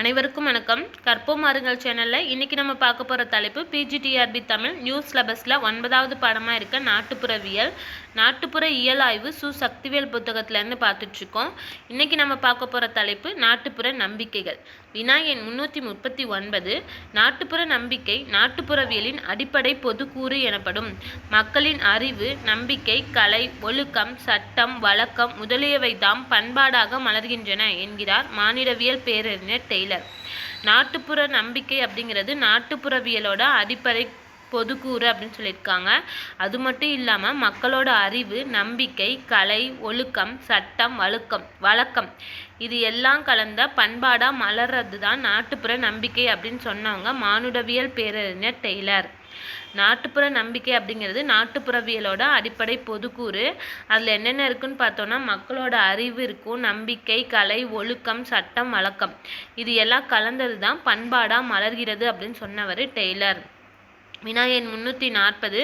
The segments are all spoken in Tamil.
அனைவருக்கும் வணக்கம். கற்போம் மாறுங்கள் சேனலில் இன்றைக்கி நம்ம பார்க்க போகிற தலைப்பு பிஜிடிஆர்பி தமிழ் நியூஸ் சிலபஸில் ஒன்பதாவது பாடமாக இருக்க நாட்டுப்புறவியல் நாட்டுப்புற இயல் ஆய்வு சு சக்திவேல் புத்தகத்திலேருந்து பார்த்துட்ருக்கோம். இன்றைக்கி நம்ம பார்க்க போகிற தலைப்பு நாட்டுப்புற நம்பிக்கைகள். வினா எண் முன்னூற்றி முப்பத்தி ஒன்பது நாட்டுப்புற நம்பிக்கை நாட்டுப்புறவியலின் அடிப்படை பொதுக்கூறு எனப்படும். மக்களின் அறிவு நம்பிக்கை கலை ஒழுக்கம் சட்டம் வழக்கம் முதலியவை தாம் பண்பாடாக மலர்கின்றன என்கிறார் மானிடவியல் பேரறிஞர் டெய்லர். நாட்டுப்புற நம்பிக்கை அப்படிங்கிறது நாட்டுப்புறவியலோட அடிப்படை பொதுக்கூறு அப்படின்னு சொல்லியிருக்காங்க. அது மட்டும் இல்லாமல் மக்களோட அறிவு நம்பிக்கை கலை ஒழுக்கம் சட்டம் வழுக்கம் வழக்கம் இது எல்லாம் கலந்த பண்பாடாக மலர்றது தான் நாட்டுப்புற நம்பிக்கை அப்படின்னு சொன்னவங்க மானுடவியல் பேரறிஞர் டெய்லர். நாட்டுப்புற நம்பிக்கை அப்படிங்கிறது நாட்டுப்புறவியலோட அடிப்படை பொதுக்கூறு. அதில் என்னென்ன இருக்குன்னு பார்த்தோன்னா மக்களோட அறிவு இருக்கும் நம்பிக்கை கலை ஒழுக்கம் சட்டம் வழக்கம். இது எல்லாம் கலந்தது தான் பண்பாடாக மலர்கிறது அப்படின்னு சொன்னவர் டெய்லர். வினா எண் முன்னூற்றி நாற்பது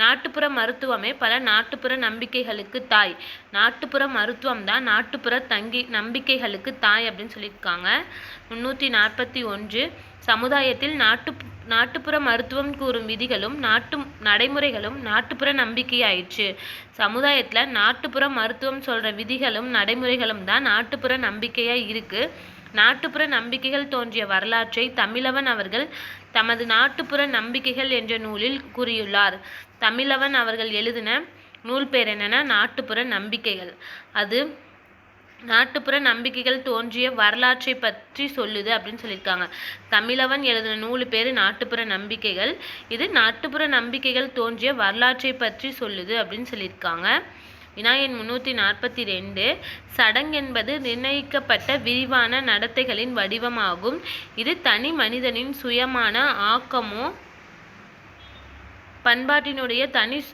நாட்டுப்புற மருத்துவமே பல நாட்டுப்புற நம்பிக்கைகளுக்கு தாய். நாட்டுப்புற மருத்துவம் தான் நாட்டுப்புற தங்கி நம்பிக்கைகளுக்கு தாய் அப்படின்னு சொல்லியிருக்காங்க. முன்னூற்றி நாற்பத்தி ஒன்று சமுதாயத்தில் நாட்டு நாட்டுப்புற மருத்துவம் கூறும் விதிகளும் நாட்டு நடைமுறைகளும் நாட்டுப்புற நம்பிக்கையாயிற்று. சமுதாயத்தில் நாட்டுப்புற மருத்துவம் சொல்கிற விதிகளும் நடைமுறைகளும் தான் நாட்டுப்புற நம்பிக்கையாக இருக்குது நாட்டுப்புற நம்பிக்கைகள் தோன்றிய வரலாற்றை தமிழவன் அவர்கள் தமது நாட்டுப்புற நம்பிக்கைகள் என்ற நூலில் கூறியுள்ளார். தமிழவன் அவர்கள் எழுதின நூல் பேர் என்னன்னா நாட்டுப்புற நம்பிக்கைகள். அது நாட்டுப்புற நம்பிக்கைகள் தோன்றிய வரலாற்றை பற்றி சொல்லுது அப்படின்னு சொல்லியிருக்காங்க. தமிழவன் எழுதின நூலு பேர் நாட்டுப்புற நம்பிக்கைகள். இது நாட்டுப்புற நம்பிக்கைகள் தோன்றிய வரலாற்றை பற்றி சொல்லுது அப்படின்னு சொல்லியிருக்காங்க. வினாயன் முன்னூற்றி நாற்பத்தி ரெண்டு. சடங்கென்பது நிர்ணயிக்கப்பட்ட விரிவான நடத்தைகளின் வடிவமாகும். இது தனி மனிதனின் சுயமான ஆக்கமோ பண்பாட்டினுடைய தனி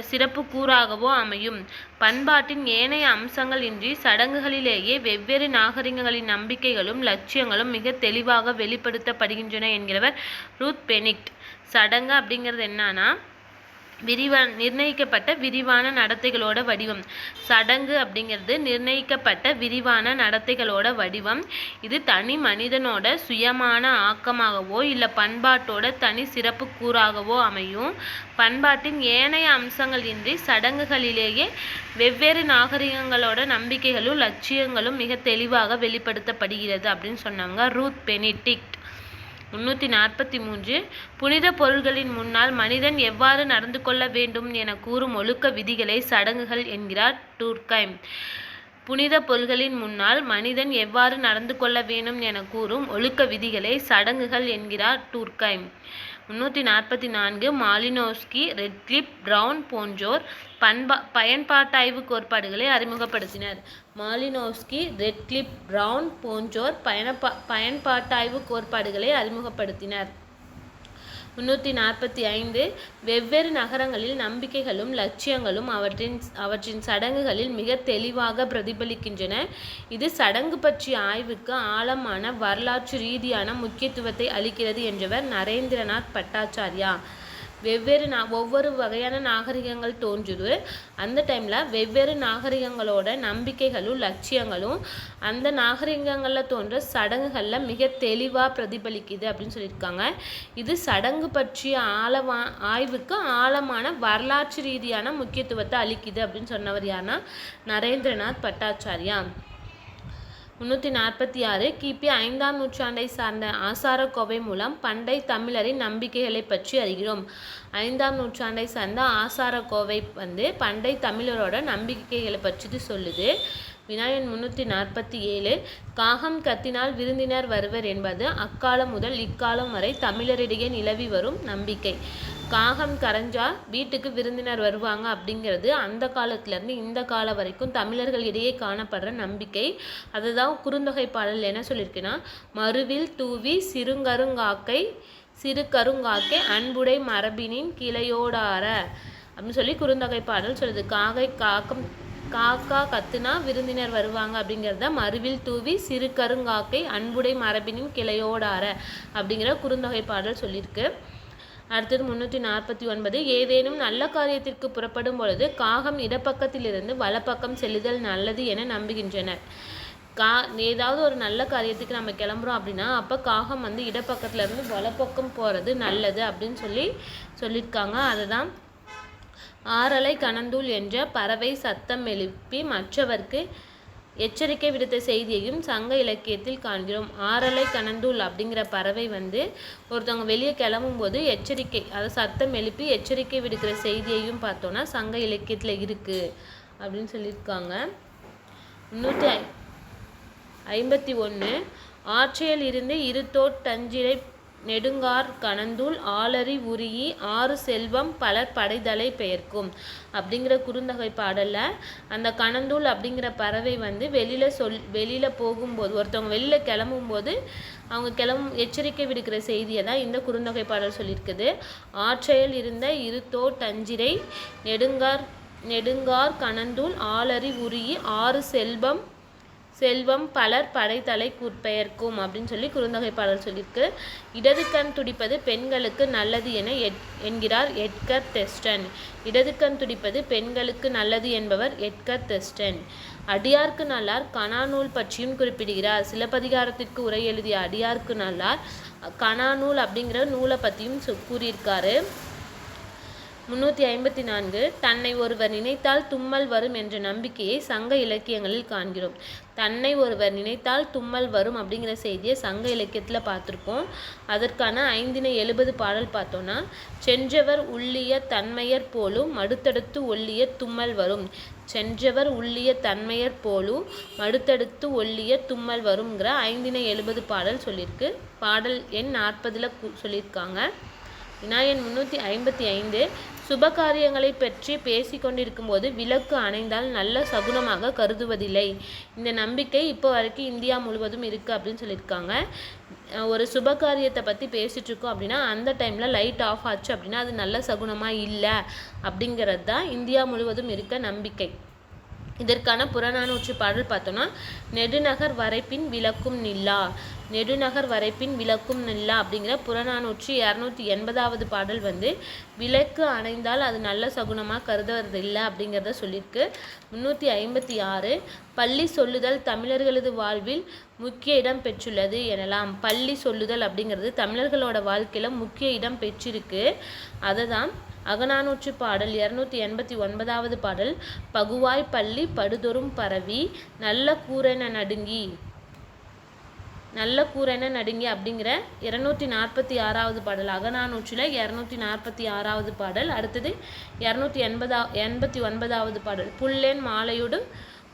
சிறப்பு கூறாகவோ அமையும். பண்பாட்டின் ஏனைய அம்சங்கள் இன்றி சடங்குகளிலேயே வெவ்வேறு நாகரிகங்களின் நம்பிக்கைகளும் லட்சியங்களும் மிக தெளிவாக வெளிப்படுத்தப்படுகின்றன என்கிறவர் ரூத் பெனிக்ட். சடங்கு அப்படிங்கிறது என்னன்னா விரிவான நிர்ணயிக்கப்பட்ட விரிவான நடத்தைகளோட வடிவம். சடங்கு அப்படிங்கிறது நிர்ணயிக்கப்பட்ட விரிவான நடத்தைகளோட வடிவம். இது தனி மனிதனோட சுயமான ஆக்கமாகவோ இல்லை பண்பாட்டோட தனி சிறப்பு கூறாகவோ அமையும். பண்பாட்டின் ஏனைய அம்சங்கள் இன்றி சடங்குகளிலேயே வெவ்வேறு நாகரிகங்களோட நம்பிக்கைகளும் லட்சியங்களும் மிக தெளிவாக வெளிப்படுத்தப்படுகிறது அப்படின்னு சொன்னாங்க ரூத் பெனிடிக்ட். முன்னூற்றி நாற்பத்தி மூன்று புனித பொருள்களின் முன்னால் மனிதன் எவ்வாறு நடந்து கொள்ள வேண்டும் என கூறும் ஒழுக்க விதிகளை சடங்குகள் என்கிறார் டூர்கைம் புனித பொருள்களின் முன்னால் மனிதன் எவ்வாறு நடந்து கொள்ள வேண்டும் என கூறும் ஒழுக்க விதிகளை சடங்குகள் என்கிறார் டூர்கைம் முன்னூற்றி நாற்பத்தி நான்கு மாலினோஸ்கி ரெட்கிளிப் ப்ரவுன் போன்றோர் பண்பா பயன்பாட்டாய்வு கோட்பாடுகளை அறிமுகப்படுத்தினர். மாலினோஸ்கி ரெட்கிளிப் ப்ரவுன் போன்றோர் பயணப்பா பயன்பாட்டாய்வு கோட்பாடுகளை அறிமுகப்படுத்தினர். முன்னூற்றி நாற்பத்தி ஐந்து வெவ்வேறு நகரங்களில் நம்பிக்கைகளும் லட்சியங்களும் அவற்றின் அவற்றின் சடங்குகளில் மிக தெளிவாக பிரதிபலிக்கின்றன. இது சடங்கு பற்றிய ஆய்வுக்கு ஆழமான வரலாற்று ரீதியான முக்கியத்துவத்தை அளிக்கிறது என்றவர் நரேந்திரநாத் பட்டாச்சாரியா. வெவ்வேறு நா ஒவ்வொரு வகையான நாகரிகங்கள் தோன்றுது. அந்த டைமில் வெவ்வேறு நாகரிகங்களோட நம்பிக்கைகளும் லட்சியங்களும் அந்த நாகரிகங்களில் தோன்ற சடங்குகளில் மிக தெளிவாக பிரதிபலிக்குது அப்படின்னு சொல்லியிருக்காங்க. இது சடங்கு பற்றிய ஆழமா ஆய்வுக்கு ஆழமான வரலாற்று ரீதியான முக்கியத்துவத்தை அளிக்குது அப்படின்னு சொன்னவர் யாருன்னா நரேந்திரநாத் பட்டாச்சாரியா. முன்னூற்றி நாற்பத்தி ஆறு கிபி ஐந்தாம் நூற்றாண்டை சார்ந்த ஆசாரக்கோவை மூலம் பண்டை தமிழரின் நம்பிக்கைகளை பற்றி அறிகிறோம். ஐந்தாம் நூற்றாண்டை சார்ந்த ஆசாரக்கோவை வந்து பண்டை தமிழரோட நம்பிக்கைகளை பற்றி சொல்லுது. வினாயன் முன்னூற்றி நாற்பத்தி ஏழு காகம் கத்தினால் விருந்தினர் வருவர் என்பது அக்காலம் முதல் இக்காலம் வரை தமிழரிடையே நிலவி வரும் நம்பிக்கை. காகம் கரைஞ்சா வீட்டுக்கு விருந்தினர் வருவாங்க அப்படிங்கிறது அந்த காலத்துலேருந்து இந்த காலம் வரைக்கும் தமிழர்கள் இடையே காணப்படுற நம்பிக்கை. அதுதான் குறுந்தொகை பாடல் என்ன சொல்லியிருக்குன்னா மறுவில் தூவி சிறுங்கருங்காக்கை சிறு கருங்காக்கை அன்புடை மரபினின் கிளையோடார அப்படின்னு சொல்லி குறுந்தொகை பாடல் சொல்லுது. காகை காக்கம் காக்கா கத்துனா விருந்தினர் வருவாங்க அப்படிங்கிறத மறுவில் தூவி சிறு கருங்காக்கை அன்புடை மரபினின் கிளையோடார அப்படிங்கிற குறுந்தொகை பாடல் சொல்லியிருக்கு. அடுத்தது முன்னூற்றி நாற்பத்தி ஒன்பது. ஏதேனும் நல்ல காரியத்திற்கு புறப்படும் பொழுது காகம் இடப்பக்கத்திலிருந்து வலப்பக்கம் செல்லுதல் நல்லது என நம்புகின்றனர். கா ஏதாவது ஒரு நல்ல காரியத்துக்கு நம்ம கிளம்புறோம் அப்படின்னா அப்போ காகம் வந்து இடப்பக்கத்துலேருந்து வலப்பக்கம் போகிறது நல்லது அப்படின்னு சொல்லி சொல்லியிருக்காங்க. அதை தான் ஆரலை கணந்தூள் என்ற பறவை சத்தம் எழுப்பி மற்றவர்க்கு எச்சரிக்கை விடுத்த செய்தியையும் சங்க இலக்கியத்தில் காண்கிறோம். ஆறலை கணந்தூள் அப்படிங்கிற பறவை வந்து ஒருத்தவங்க வெளியே கிளம்பும்போது எச்சரிக்கை அதை சத்தம் எழுப்பி எச்சரிக்கை விடுக்கிற செய்தியையும் பார்த்தோன்னா சங்க இலக்கியத்தில் இருக்குது அப்படின்னு சொல்லியிருக்காங்க. முந்நூற்றி ஐ ஐம்பத்தி ஒன்று ஆற்றையில் இருந்து இருத்தோட்டஞ்சிரை நெடுங்கார் கணந்துள் ஆலரி உரியி ஆறு செல்வம் பலர் படைதலை பெயர்க்கும். அப்படிங்கிற குறுந்தொகை பாடலில் அந்த கணந்தூள் அப்படிங்கிற பறவை வந்து வெளியில் சொல் வெளியில் போகும்போது ஒருத்தவங்க வெளியில் கிளம்பும்போது அவங்க கிளம்பும் எச்சரிக்கை விடுக்கிற செய்தியை தான் இந்த குறுந்தொகை பாடல் சொல்லியிருக்குது. ஆற்றையில் இருந்த இருத்தோ தஞ்சிரை நெடுங்கார் நெடுங்கார் கணந்துள் ஆலரி உரியி ஆறு செல்வம் செல்வம் பலர் படைத்தலை குற்பெயர்க்கும் அப்படின்னு சொல்லி குறுந்தொகை பாடல் சொல்லியிருக்கு. இடது கண் துடிப்பது பெண்களுக்கு நல்லது என எட் என்கிறார் எட்கர் தெஸ்டன். இடது கண் துடிப்பது பெண்களுக்கு நல்லது என்பவர் எட்கர் தெஸ்டன். அடியார்க்கு நல்லார் கணாநூல் பற்றியும் குறிப்பிடுகிறார். சிலப்பதிகாரத்திற்கு உரை எழுதிய அடியார்க்கு நல்லார் கணாநூல் அப்படிங்கிற நூலை பற்றியும் சொ- கூறியிருக்காரு. முன்னூற்றி ஐம்பத்தி நான்கு தன்னை ஒருவர் நினைத்தால் தும்மல் வரும் என்ற நம்பிக்கையை சங்க இலக்கியங்களில் காண்கிறோம். தன்னை ஒருவர் நினைத்தால் தும்மல் வரும் அப்படிங்கிற செய்தியை சங்க இலக்கியத்தில் பார்த்துருப்போம். அதற்கான ஐந்தினை எழுபது பாடல் பார்த்தோன்னா சென்றவர் உள்ளிய தன்மையர் போலும் மடுத்தடுத்து ஒல்லிய தும்மல் வரும். சென்றவர் உள்ளிய தன்மையர் போலும் மடுத்தடுத்து ஒல்லிய தும்மல் வருங்கிற ஐந்தினை எழுபது பாடல் சொல்லியிருக்கு. பாடல் எண் நாற்பதில் சொல்லியிருக்காங்க. விநாயகன் முந்நூற்றி ஐம்பத்தி ஐந்து சுபகாரியங்களை பற்றி பேசிக்கொண்டிருக்கும் போது விளக்கு அணைந்தால் நல்ல சகுனமாக கருதுவதில்லை. இந்த நம்பிக்கை இப்போ வரைக்கும் இந்தியா முழுவதும் இருக்குது அப்படின்னு சொல்லியிருக்காங்க. ஒரு ஒரு சுபகாரியத்தை பற்றி பேசிகிட்ருக்கோம் அப்படின்னா அந்த டைமில் லைட் ஆஃப் ஆச்சு அப்படின்னா அது நல்ல சகுனமாக இல்லை அப்படிங்கிறது தான் இந்தியா முழுவதும் இருக்க நம்பிக்கை. இதற்கான புறநானூற்று பாடல் பார்த்தோன்னா நெடுநகர் வரைப்பின் விளக்கும் நில்லா நெடுநகர் வரைப்பின் விளக்கும் நில்லா அப்படிங்கிற புறநானூற்று இரநூத்தி எண்பதாவது பாடல் வந்து விளக்கு அணைந்தால் அது நல்ல சகுனமாக கருதுவது இல்லை அப்படிங்கிறத சொல்லியிருக்கு. முந்நூற்றி ஐம்பத்தி ஆறு பள்ளி சொல்லுதல் தமிழர்களது வாழ்வில் முக்கிய இடம் பெற்றுள்ளது எனலாம். பள்ளி சொல்லுதல் அப்படிங்கிறது தமிழர்களோட வாழ்க்கையில் முக்கிய இடம் பெற்றிருக்கு. அதை தான் அகநானூற்று பாடல் இரநூத்தி எண்பத்தி ஒன்பதாவது பாடல் பகுவாய் பள்ளி படுதொரும் பரவி நல்ல கூரென நடுங்கி. நல்ல கூரென நடுங்கி அப்படிங்கிற இரநூத்தி நாற்பத்தி ஆறாவது பாடல் அகநானூற்றில் இரநூத்தி நாற்பத்தி ஆறாவது பாடல். அடுத்தது இரநூத்தி எண்பதா எண்பத்தி ஒன்பதாவது பாடல் புல்லேன் மாலையோடு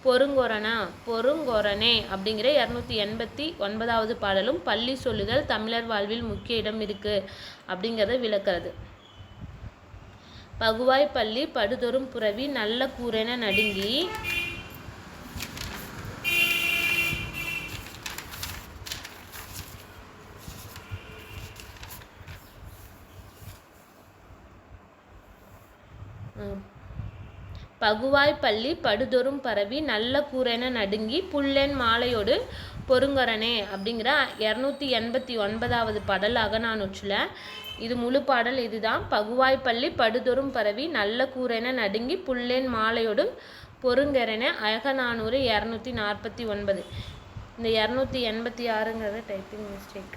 பொருங்கொரனா பொருங்கொரணே அப்படிங்கிற இரநூத்தி எண்பத்தி ஒன்பதாவது பாடலும் பள்ளி சொல்லுதல் தமிழர் வாழ்வில் முக்கிய இடம் இருக்குது அப்படிங்கிறத விளக்குறது. பகுவாய் பள்ளி படுதொரும் புரவி நல்ல கூரென நடுங்கி ம். பகுவாய் பள்ளி படுதொரும் பரவி நல்ல கூரென நடுங்கி புல்லென் மாலையோடு பொருங்கரனே அப்படிங்கிற இரநூத்தி எண்பத்தி ஒன்பதாவது பாடல் அகநானூற்றில் இது முழு பாடல் இதுதான். பகுவாய் பள்ளி பரவி நல்ல கூரென நடுங்கி புல்லென் மாலையோடு பொருங்கரென அகநானூறு இரநூத்தி நாற்பத்தி ஒன்பது. இந்த இரநூத்தி எண்பத்தி ஆறுங்கிறது டைப்பிங் மிஸ்டேக்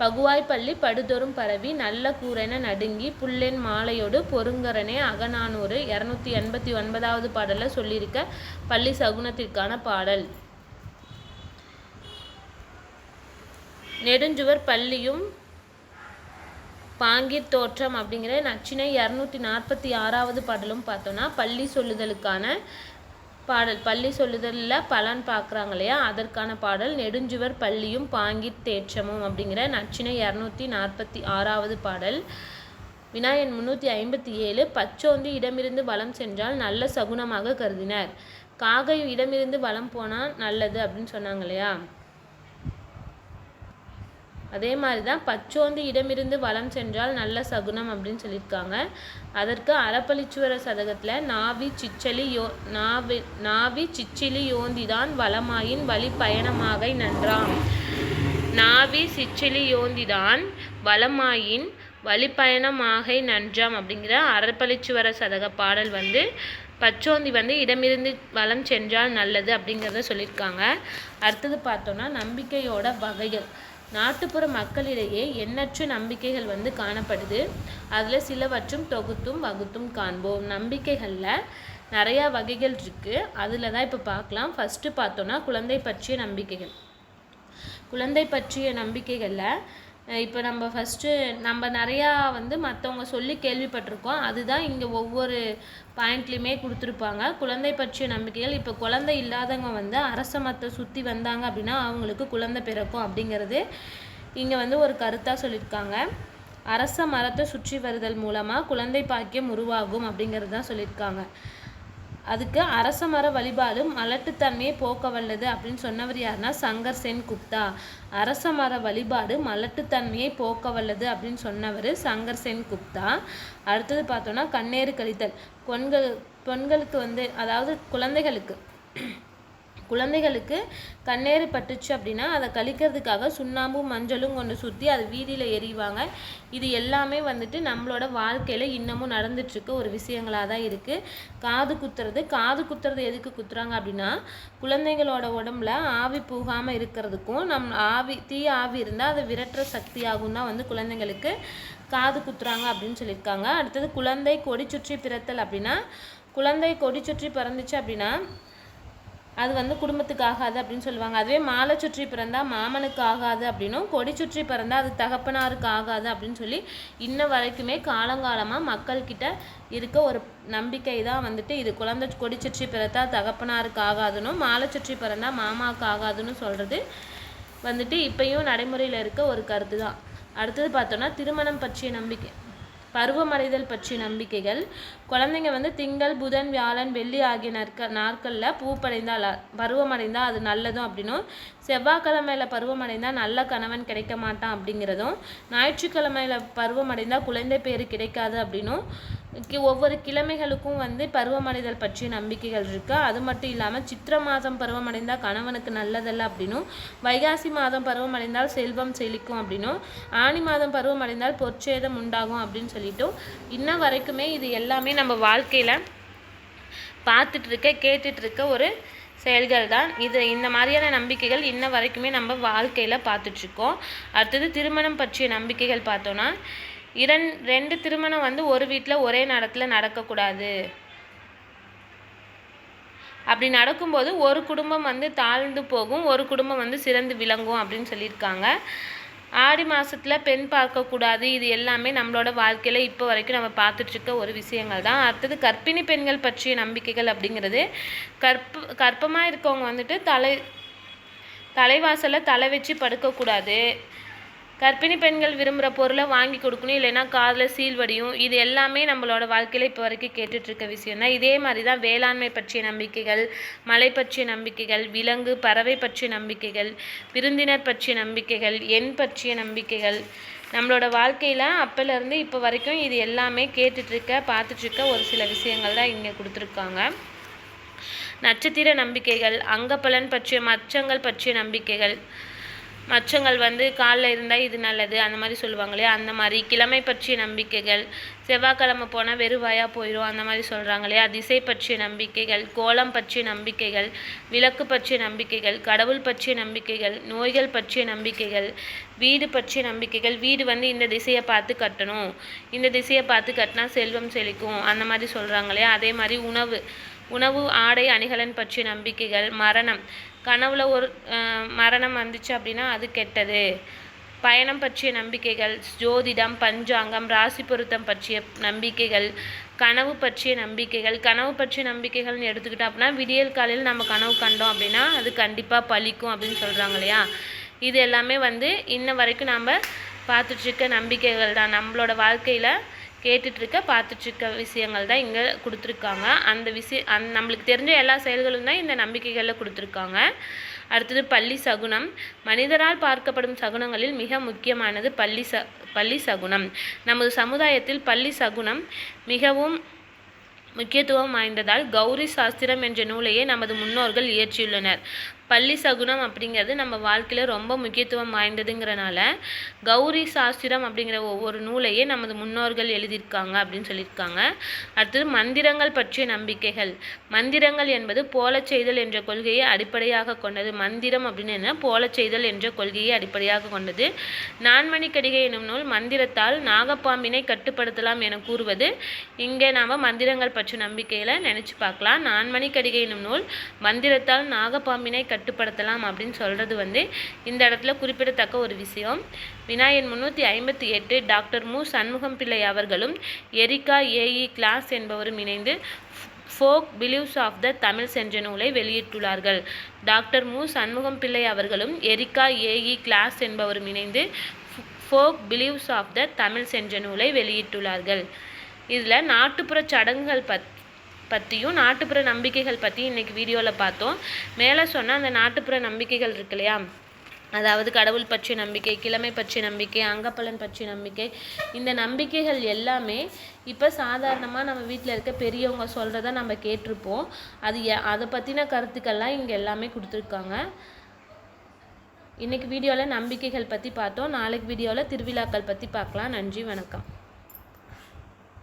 பகுவாய்ப்பள்ளி படுதொரும் பரவி நல்ல கூரென நடுங்கி புல்லென் மாலையோடு பொருங்கரனே அகநானூறு இரநூத்தி எண்பத்தி ஒன்பதாவது பாடலில் சொல்லியிருக்க பள்ளி சகுனத்திற்கான பாடல். நெடுஞ்சுவர் பள்ளியும் பாங்கிர் தோற்றம் அப்படிங்கிற நச்சினை இரநூத்தி நாற்பத்தி ஆறாவது பாடலும் பார்த்தோன்னா பள்ளி சொல்லுதலுக்கான பாடல். பள்ளி சொல்லுதலில் பலன் பார்க்குறாங்க இல்லையா? அதற்கான பாடல் நெடுஞ்சுவர் பள்ளியும் பாங்கிற் தேற்றமும் அப்படிங்கிற நச்சினை இரநூத்தி நாற்பத்தி ஆறாவது பாடல். வினாயன் முந்நூற்றி ஐம்பத்தி ஏழு பச்சோந்தி இடமிருந்து வலம் சென்றால் நல்ல சகுனமாக கருதினர். காகை இடமிருந்து வலம் போனால் நல்லது அப்படின்னு சொன்னாங்க இல்லையா? அதே மாதிரி தான் பச்சோந்தி இடமிருந்து வளம் சென்றால் நல்ல சகுனம் அப்படின்னு சொல்லியிருக்காங்க. அதற்கு அறப்பளிச்சுவர சதகத்தில் நாவி சிச்சலி யோ நாவி நாவி சிச்சிலி யோந்திதான் வளமாயின் வழி பயணமாக நன்றாம். நாவி சிச்சிலி யோந்திதான் வளமாயின் வழிப்பயணமாகை நன்றாம் அப்படிங்கிற அறப்பளிச்சுவர சதக பாடல் வந்து பச்சோந்தி வந்து இடமிருந்து வளம் சென்றால் நல்லது அப்படிங்கிறத சொல்லியிருக்காங்க. அடுத்தது பார்த்தோன்னா நம்பிக்கையோட வகைகள். நாட்டுப்புற மக்களிடையே எண்ணற்ற நம்பிக்கைகள் வந்து காணப்படுது. அதில் சிலவற்றும் தொகுத்தும் வகுத்தும் காண்போம். நம்பிக்கைகளில் நிறையா வகைகள் இருக்குது அதில் தான் இப்போ பார்க்கலாம். ஃபஸ்ட்டு பார்த்தோன்னா குழந்தை பற்றிய நம்பிக்கைகள். குழந்தை பற்றிய நம்பிக்கைகளில் இப்போ நம்ம ஃபஸ்ட்டு நம்ம நிறையா வந்து மற்றவங்க சொல்லி கேள்விப்பட்டிருக்கோம். அதுதான் இங்கே ஒவ்வொரு பாயிண்ட்லேயுமே கொடுத்துருப்பாங்க. குழந்தை பற்றிய நம்பிக்கைகள் இப்போ குழந்தை இல்லாதவங்க வந்து அரச மரத்தை சுற்றி வந்தாங்க அப்படின்னா அவங்களுக்கு குழந்தை பிறக்கும் அப்படிங்கிறது இங்கே வந்து ஒரு கருத்தாக சொல்லியிருக்காங்க. அரச மரத்தை சுற்றி வருதல் மூலமாக குழந்தை பாக்கியம் உருவாகும் அப்படிங்கிறது தான் சொல்லியிருக்காங்க. அதுக்கு அரச மர வழிபாடு மலட்டுத்தன்மையை போக்க வல்லது அப்படின்னு சொன்னவர் யாருன்னா சங்கர் சென் குப்தா. அரச மர வழிபாடு மலட்டுத்தன்மையை போக்க வல்லது அப்படின்னு சொன்னவர் சங்கர் சென் குப்தா. அடுத்தது பார்த்தோன்னா கண்ணேறு கழித்தல். பொண்கள் பெண்களுக்கு வந்து அதாவது குழந்தைகளுக்கு குழந்தைகளுக்கு கண்ணேறு பட்டுச்சு அப்படின்னா அதை கழிக்கிறதுக்காக சுண்ணாம்பும் மஞ்சளும் கொண்டு சுற்றி அது வீதியில் எறிவாங்க. இது எல்லாமே வந்துட்டு நம்மளோட வாழ்க்கையில் இன்னமும் நடந்துட்டுருக்க ஒரு விஷயங்களாக தான் இருக்குது காது குத்துறது காது குத்துறது எதுக்கு குத்துறாங்க அப்படின்னா குழந்தைகளோட உடம்புல ஆவி போகாமல் இருக்கிறதுக்கும் நம் ஆவி தீ ஆவி இருந்தால் அதை விரட்டுற சக்தி ஆகும்னா வந்து குழந்தைங்களுக்கு காது குத்துறாங்க அப்படின்னு சொல்லியிருக்காங்க. அடுத்தது குழந்தை கொடி சுற்றி பிறத்தல் அப்படின்னா குழந்தை கொடி சுற்றி பிறந்துச்சு அப்படின்னா அது வந்து குடும்பத்துக்கு ஆகாது அப்படின்னு சொல்லுவாங்க. அதுவே மாலை சுற்றி பிறந்தால் மாமனுக்கு ஆகாது அப்படின்னும் கொடி சுற்றி பிறந்தால் அது தகப்பனாருக்கு ஆகாது அப்படின்னு சொல்லி இன்ன வரைக்குமே காலங்காலமாக மக்கள்கிட்ட இருக்க ஒரு நம்பிக்கை தான் வந்துட்டு இது. குழந்தை கொடி சுற்றி பிறத்தா தகப்பனாருக்கு ஆகாதுன்னு மாலை சுற்றி பிறந்தால் மாமாவுக்கு ஆகாதுன்னு சொல்கிறது வந்துட்டு இப்பயும் நடைமுறையில் இருக்க ஒரு கருத்து தான் அடுத்தது பார்த்தோன்னா திருமணம் பற்றிய நம்பிக்கை. பருவமடைதல் பற்றிய நம்பிக்கைகள். குழந்தைங்க வந்து திங்கள் புதன் வியாழன் வெள்ளி ஆகிய நாட்கள் நாட்களில் பூப்படைந்தால் பருவமடைந்தால் அது நல்லதும் அப்படின்னும். செவ்வாய்க்கிழமையில் பருவமடைந்தால் நல்ல கணவன் கிடைக்க மாட்டான் அப்படிங்கிறதும். ஞாயிற்றுக்கிழமையில் பருவமடைந்தால் குழந்தை பேர் கிடைக்காது அப்படின்னும். ஒவ்வொரு கிழமைகளுக்கும் வந்து பருவமடைதல் பற்றிய நம்பிக்கைகள் இருக்குது அது மட்டும் இல்லாமல் சித்திர மாதம் பருவமடைந்தால் கணவனுக்கு நல்லதல்ல அப்படின்னும் வைகாசி மாதம் பருவமடைந்தால் செல்வம் செழிக்கும் அப்படின்னும் ஆனி மாதம் பருவமடைந்தால் பொற்சேதம் உண்டாகும் அப்படின்னு சொல்லிட்டும் இன்ன வரைக்குமே இது எல்லாமே நம்ம வாழ்க்கையில் பார்த்துட்ருக்க கேட்டுட்ருக்க ஒரு செயல்கள் தான் இது இந்த மாதிரியான நம்பிக்கைகள் இன்ன வரைக்குமே நம்ம வாழ்க்கையில் பார்த்துட்ருக்கோம். அடுத்தது திருமணம் பற்றிய நம்பிக்கைகள் பார்த்தோன்னா இரண் ரெண்டு திருமணம் வந்து ஒரு வீட்டில் ஒரே நேரத்தில் நடக்கக்கூடாது. அப்படி நடக்கும்போது ஒரு குடும்பம் வந்து தாழ்ந்து போகும் ஒரு குடும்பம் வந்து சிறந்து விளங்கும் அப்படின்னு சொல்லியிருக்காங்க. ஆடி மாதத்தில் பெண் பார்க்கக்கூடாது இது எல்லாமே நம்மளோட வாழ்க்கையில் இப்போ வரைக்கும் நம்ம பார்த்துட்ருக்க ஒரு விஷயங்கள் தான். அடுத்தது கர்ப்பிணி பெண்கள் பற்றிய நம்பிக்கைகள் அப்படிங்கிறது. கற்ப கற்பமாக இருக்கவங்க வந்துட்டு தலை தலைவாசலில் தலை வச்சு படுக்கக்கூடாது. கர்ப்பிணி பெண்கள் விரும்புகிற பொருளை வாங்கி கொடுக்கணும் இல்லைன்னா காதில் சீல் வடியும். இது எல்லாமே நம்மளோட வாழ்க்கையில் இப்போ வரைக்கும் கேட்டுட்ருக்க விஷயம் தான். இதே மாதிரி தான் வேளாண்மை பற்றிய நம்பிக்கைகள் மலை பற்றிய நம்பிக்கைகள் விலங்கு பறவை பற்றிய நம்பிக்கைகள் விருந்தினர் பற்றிய நம்பிக்கைகள் எண் பற்றிய நம்பிக்கைகள். நம்மளோட வாழ்க்கையில் அப்போலேருந்து இப்போ வரைக்கும் இது எல்லாமே கேட்டுட்ருக்க பார்த்துட்ருக்க ஒரு சில விஷயங்கள் தான் இங்கே கொடுத்துருக்காங்க. நட்சத்திர நம்பிக்கைகள் அங்கப்பலன் பற்றிய மச்சங்கள் பற்றிய நம்பிக்கைகள் மச்சங்கள் வந்து காலில் இருந்தால் இது நல்லது அந்த மாதிரி சொல்லுவாங்க இல்லையா? அந்த மாதிரி கிழமை பற்றிய நம்பிக்கைகள் செவ்வாய்க்கிழமை போனால் வெறுவாயாக போயிடும் அந்த மாதிரி சொல்கிறாங்க இல்லையா? திசை பற்றிய நம்பிக்கைகள் கோலம் பற்றிய நம்பிக்கைகள் விளக்கு பற்றிய நம்பிக்கைகள் கடவுள் பற்றிய நம்பிக்கைகள் நோய்கள் பற்றிய நம்பிக்கைகள் வீடு பற்றிய நம்பிக்கைகள் வீடு வந்து இந்த திசையை பார்த்து கட்டணும். இந்த திசையை பார்த்து கட்டினா செல்வம் செழிக்கும் அந்த மாதிரி சொல்கிறாங்க இல்லையா? அதே மாதிரி உணவு உணவு ஆடை அணிகலன் பற்றிய நம்பிக்கைகள் மரணம். கனவுல ஒரு மரணம் வந்துச்சு அப்படின்னா அது கெட்டது. பயணம் பற்றிய நம்பிக்கைகள் ஜோதிடம் பஞ்சாங்கம் ராசி பொருத்தம் பற்றிய நம்பிக்கைகள் கனவு பற்றிய நம்பிக்கைகள் கனவு பற்றிய நம்பிக்கைகள்னு எடுத்துக்கிட்டோம் அப்படின்னா விடியல் காலையில் நம்ம கனவு கண்டோம் அப்படின்னா அது கண்டிப்பாக பழிக்கும் அப்படின்னு சொல்கிறாங்க இல்லையா? இது எல்லாமே வந்து இன்ன வரைக்கும் நாம் பார்த்துட்ருக்க நம்பிக்கைகள் தான். நம்மளோட வாழ்க்கையில் கேட்டுட்ருக்க பார்த்துட்ருக்க விஷயங்கள் தான் இங்கே கொடுத்துருக்காங்க. அந்த விஷய அந் நம்மளுக்கு தெரிஞ்ச எல்லா செயல்களும் தான் இந்த நம்பிக்கைகளில் கொடுத்துருக்காங்க. அடுத்தது பள்ளி சகுனம். மனிதரால் பார்க்கப்படும் சகுனங்களில் மிக முக்கியமானது பள்ளி ச பள்ளி சகுனம். நமது சமுதாயத்தில் பள்ளி சகுனம் மிகவும் முக்கியத்துவம் வாய்ந்ததால் கௌரி சாஸ்திரம் என்ற நூலையே நமது முன்னோர்கள் இயற்றியுள்ளனர். பள்ளி சகுனம் அப்படிங்கிறது நம்ம வாழ்க்கையில் ரொம்ப முக்கியத்துவம் வாய்ந்ததுங்கிறனால கௌரி சாஸ்திரம் அப்படிங்கிற ஒவ்வொரு நூலையே நமது முன்னோர்கள் எழுதியிருக்காங்க அப்படின்னு சொல்லியிருக்காங்க. அடுத்தது மந்திரங்கள் பற்றிய நம்பிக்கைகள். மந்திரங்கள் என்பது போலச் செய்தல் என்ற கொள்கையை அடிப்படையாக கொண்டது. மந்திரம் அப்படின்னு என்ன? போலச் செய்தல் என்ற கொள்கையை அடிப்படையாக கொண்டது. நான்மணி கடிகை எனும் நூல் மந்திரத்தால் நாகப்பாம்பினை கட்டுப்படுத்தலாம் என கூறுவது. இங்கே நாம் மந்திரங்கள் பற்றிய நம்பிக்கையில் நினச்சி பார்க்கலாம். நான்மணி கடிகை எனும் நூல் மந்திரத்தால் நாகப்பாம்பினை கட்டுப்படுத்தலாம் அப்படின்னு சொல்கிறது வந்து இந்த இடத்துல குறிப்பிடத்தக்க ஒரு விஷயம். வினாயன் முந்நூற்றி ஐம்பத்தி எட்டு டாக்டர் மு. சண்முகம் பிள்ளை அவர்களும் எரிகா ஏஇ கிளாஸ் என்பவரும் இணைந்து folk beliefs of the Tamils என்ற நூலை வெளியிட்டுள்ளார்கள். டாக்டர் மு. சண்முகம் பிள்ளை அவர்களும் எரிகா ஏஇ கிளாஸ் என்பவரும் இணைந்து folk beliefs of the Tamils என்ற நூலை வெளியிட்டுள்ளார்கள். இதில் நாட்டுப்புற சடங்குகள் பத் பற்றியும் நாட்டுப்புற நம்பிக்கைகள் பற்றி இன்றைக்கி வீடியோவில் பார்த்தோம். மேலே சொன்னால் அந்த நாட்டுப்புற நம்பிக்கைகள் இருக்கு இல்லையா? அதாவது கடவுள் பற்றிய நம்பிக்கை கிழமை பற்றிய நம்பிக்கை அங்கப்பலன் பற்றிய நம்பிக்கை இந்த நம்பிக்கைகள் எல்லாமே இப்போ சாதாரணமாக நம்ம வீட்டில் இருக்க பெரியவங்க சொல்கிறத நம்ம கேட்டிருப்போம். அது எ அதை பற்றின கருத்துக்கள்லாம் இங்கே எல்லாமே கொடுத்துருக்காங்க. இன்றைக்கி வீடியோவில் நம்பிக்கைகள் பற்றி பார்த்தோம். நாளைக்கு வீடியோவில் திருவிழாக்கள் பற்றி பார்க்கலாம். நன்றி வணக்கம்.